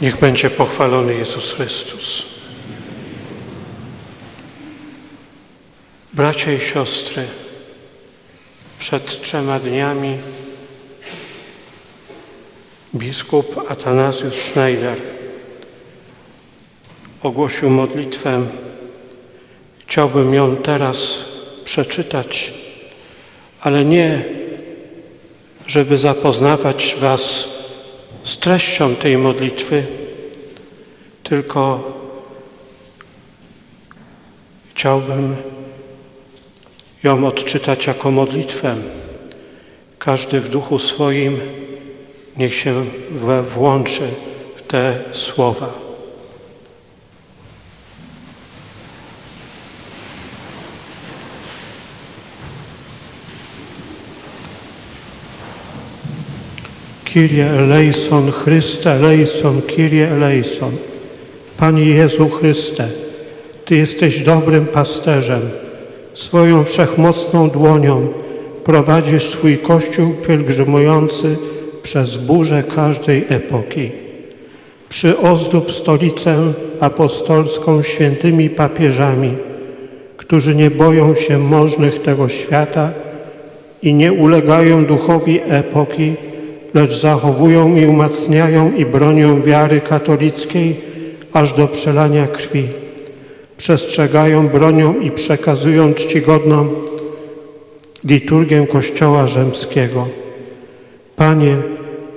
Niech będzie pochwalony Jezus Chrystus. Bracia i siostry, przed trzema dniami biskup Atanazjusz Schneider ogłosił modlitwę. Chciałbym ją teraz przeczytać, ale nie, żeby zapoznawać Was z treścią tej modlitwy, tylko chciałbym ją odczytać jako modlitwę. Każdy w duchu swoim niech się włączy w te słowa. Kyrie eleison, Chryste eleison, Kyrie eleison. Panie Jezu Chryste, Ty jesteś dobrym pasterzem. Swoją wszechmocną dłonią prowadzisz swój Kościół pielgrzymujący przez burzę każdej epoki. Przyozdób stolicę apostolską świętymi papieżami, którzy nie boją się możnych tego świata i nie ulegają duchowi epoki, lecz zachowują i umacniają i bronią wiary katolickiej aż do przelania krwi. Przestrzegają, bronią i przekazują czcigodną liturgię Kościoła Rzymskiego. Panie,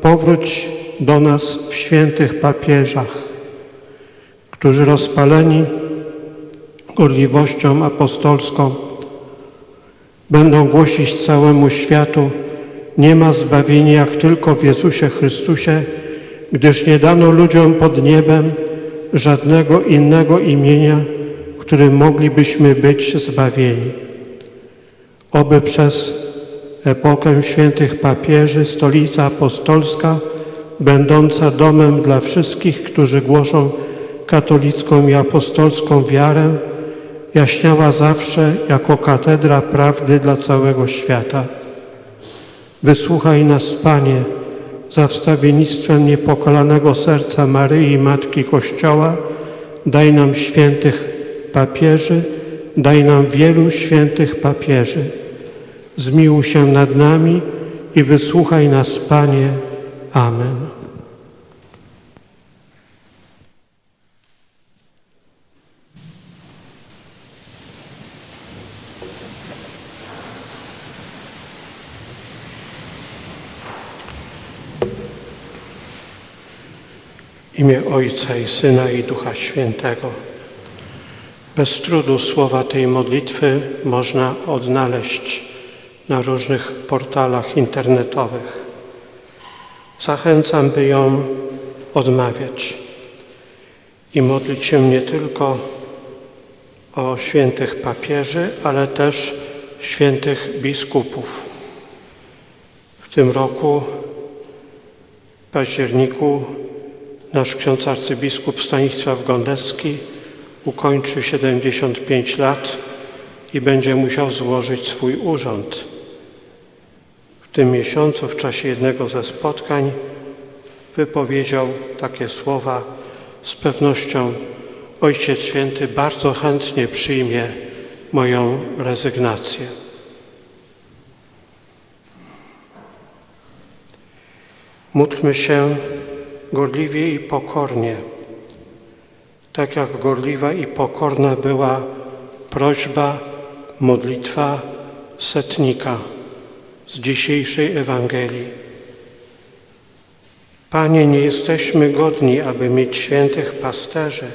powróć do nas w świętych papieżach, którzy rozpaleni gorliwością apostolską będą głosić całemu światu, nie ma zbawienia jak tylko w Jezusie Chrystusie, gdyż nie dano ludziom pod niebem żadnego innego imienia, którym moglibyśmy być zbawieni. Oby przez epokę świętych papieży stolica apostolska, będąca domem dla wszystkich, którzy głoszą katolicką i apostolską wiarę, jaśniała zawsze jako katedra prawdy dla całego świata. Wysłuchaj nas, Panie, za wstawiennictwem niepokalanego serca Maryi, Matki Kościoła. Daj nam świętych papieży, daj nam wielu świętych papieży. Zmiłuj się nad nami i wysłuchaj nas, Panie. Amen. Imię Ojca i Syna i Ducha Świętego. Bez trudu słowa tej modlitwy można odnaleźć na różnych portalach internetowych. Zachęcam, by ją odmawiać i modlić się nie tylko o świętych papieży, ale też świętych biskupów. W tym roku, w październiku, nasz ksiądz arcybiskup Stanisław Gondecki ukończy 75 lat i będzie musiał złożyć swój urząd. W tym miesiącu, w czasie jednego ze spotkań, wypowiedział takie słowa: Z pewnością Ojciec Święty bardzo chętnie przyjmie moją rezygnację. Módlmy się gorliwie i pokornie, tak jak gorliwa i pokorna była prośba, modlitwa setnika z dzisiejszej Ewangelii. Panie, nie jesteśmy godni, aby mieć świętych pasterzy,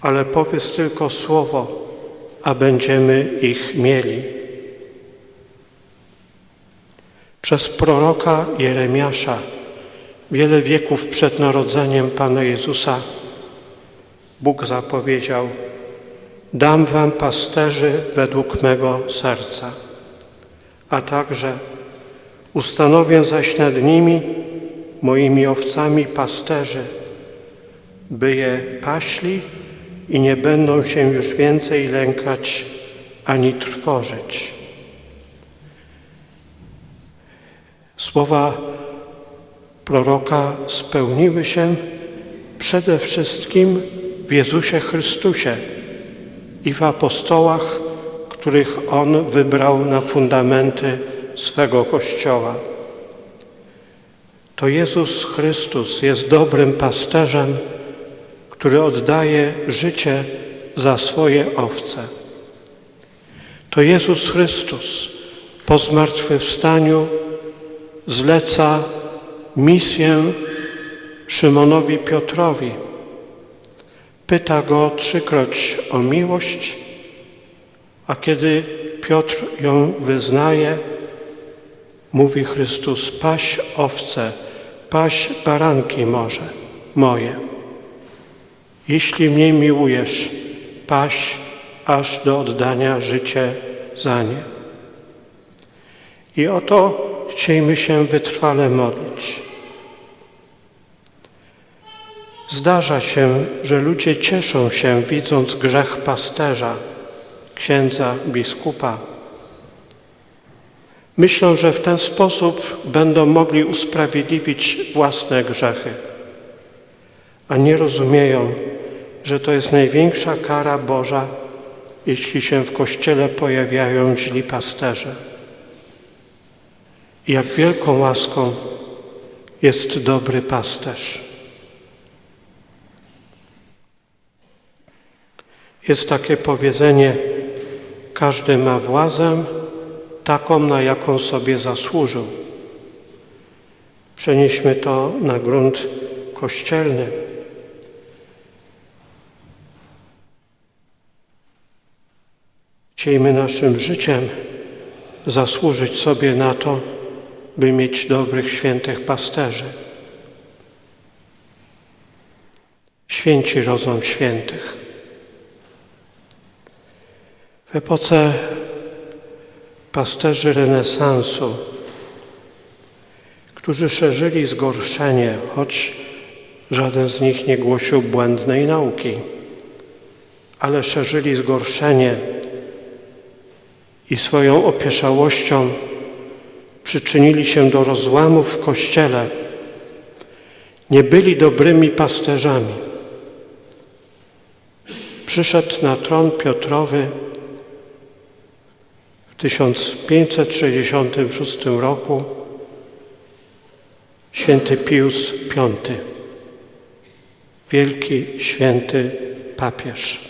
ale powiedz tylko słowo, a będziemy ich mieli. Przez proroka Jeremiasza wiele wieków przed narodzeniem Pana Jezusa Bóg zapowiedział: Dam wam pasterzy według mego serca, a także ustanowię zaś nad nimi moimi owcami pasterzy, by je paśli i nie będą się już więcej lękać ani trwożyć. Słowa proroka spełniły się przede wszystkim w Jezusie Chrystusie i w apostołach, których On wybrał na fundamenty swego Kościoła. To Jezus Chrystus jest dobrym pasterzem, który oddaje życie za swoje owce. To Jezus Chrystus po zmartwychwstaniu zleca misję Szymonowi Piotrowi. Pyta go trzykroć o miłość, a kiedy Piotr ją wyznaje, mówi Chrystus, paś owce, paś baranki może, moje. Jeśli mnie miłujesz, paś aż do oddania życie za nie. I o to chciejmy się wytrwale modlić. Zdarza się, że ludzie cieszą się, widząc grzech pasterza, księdza, biskupa. Myślą, że w ten sposób będą mogli usprawiedliwić własne grzechy, a nie rozumieją, że to jest największa kara Boża, jeśli się w Kościele pojawiają źli pasterze. I jak wielką łaską jest dobry pasterz. Jest takie powiedzenie, każdy ma władzę taką, na jaką sobie zasłużył. Przenieśmy to na grunt kościelny. Chciejmy naszym życiem zasłużyć sobie na to, by mieć dobrych, świętych pasterzy. Święci rodzą świętych. W epoce pasterzy renesansu, którzy szerzyli zgorszenie, choć żaden z nich nie głosił błędnej nauki, ale szerzyli zgorszenie i swoją opieszałością przyczynili się do rozłamów w Kościele, nie byli dobrymi pasterzami. Przyszedł na tron Piotrowy 1566 roku święty Pius V, wielki święty papież.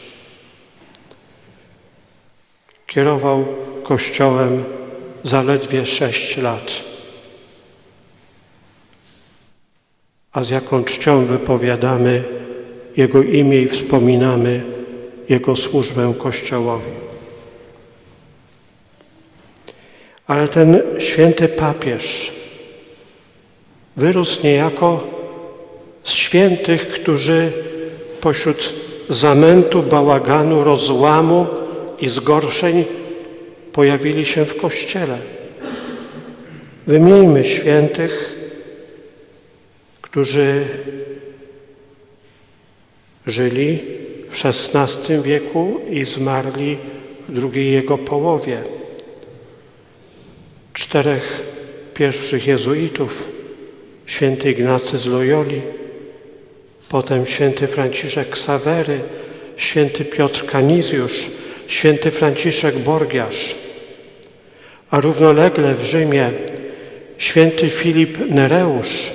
Kierował Kościołem zaledwie sześć lat. A z jaką czcią wypowiadamy Jego imię i wspominamy Jego służbę Kościołowi. Ale ten święty papież wyrósł niejako z świętych, którzy pośród zamętu, bałaganu, rozłamu i zgorszeń pojawili się w Kościele. Wymieńmy świętych, którzy żyli w XVI wieku i zmarli w drugiej jego połowie. Czterech pierwszych jezuitów, święty Ignacy z Loyoli, potem święty Franciszek Ksawery, święty Piotr Kanizjusz, święty Franciszek Borgiarz, a równolegle w Rzymie święty Filip Nereusz,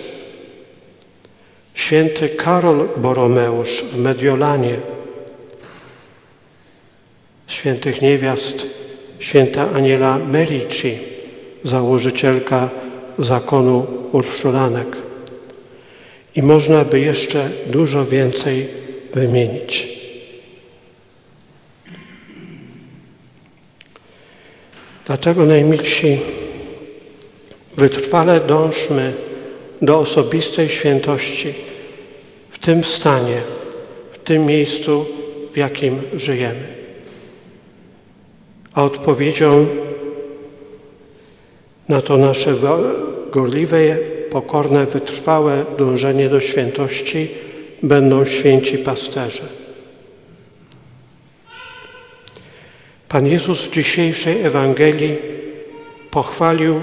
święty Karol Boromeusz w Mediolanie, świętych niewiast święta Aniela Merici, założycielka zakonu Urszulanek. I można by jeszcze dużo więcej wymienić. Dlatego najmilsi, wytrwale dążmy do osobistej świętości w tym stanie, w tym miejscu, w jakim żyjemy. A odpowiedzią na to nasze gorliwe, pokorne, wytrwałe dążenie do świętości będą święci pasterze. Pan Jezus w dzisiejszej Ewangelii pochwalił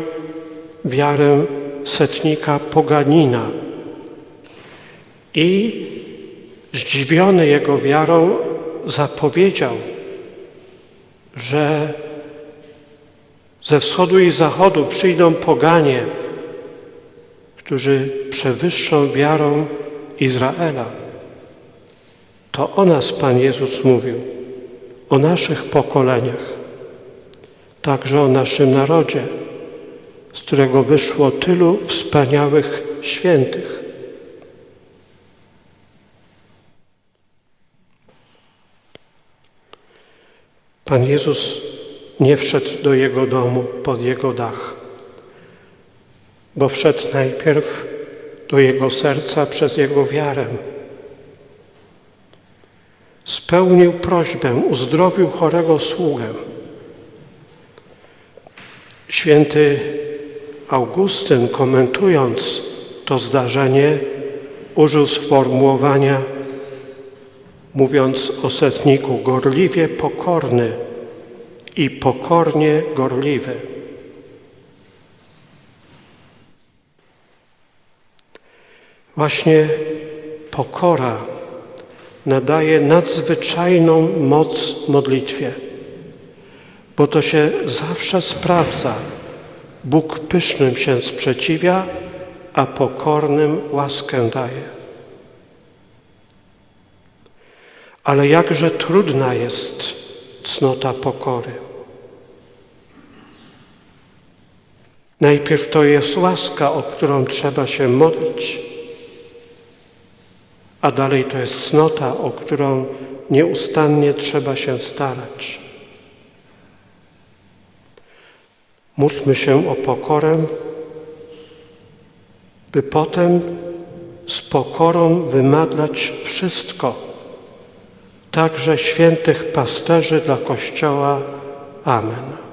wiarę setnika poganina i zdziwiony jego wiarą, zapowiedział, że ze wschodu i zachodu przyjdą poganie, którzy przewyższą wiarą Izraela. To o nas Pan Jezus mówił, o naszych pokoleniach, także o naszym narodzie, z którego wyszło tylu wspaniałych świętych. Pan Jezus nie wszedł do jego domu, pod jego dach, bo wszedł najpierw do jego serca przez jego wiarę. Spełnił prośbę, uzdrowił chorego sługę. Święty Augustyn, komentując to zdarzenie, użył sformułowania, mówiąc o setniku, gorliwie pokorny i pokornie gorliwy. Właśnie pokora nadaje nadzwyczajną moc modlitwie, bo to się zawsze sprawdza. Bóg pysznym się sprzeciwia, a pokornym łaskę daje. Ale jakże trudna jest cnota pokory. Najpierw to jest łaska, o którą trzeba się modlić, a dalej to jest cnota, o którą nieustannie trzeba się starać. Módlmy się o pokorę, by potem z pokorą wymadlać wszystko, także świętych pasterzy dla Kościoła. Amen.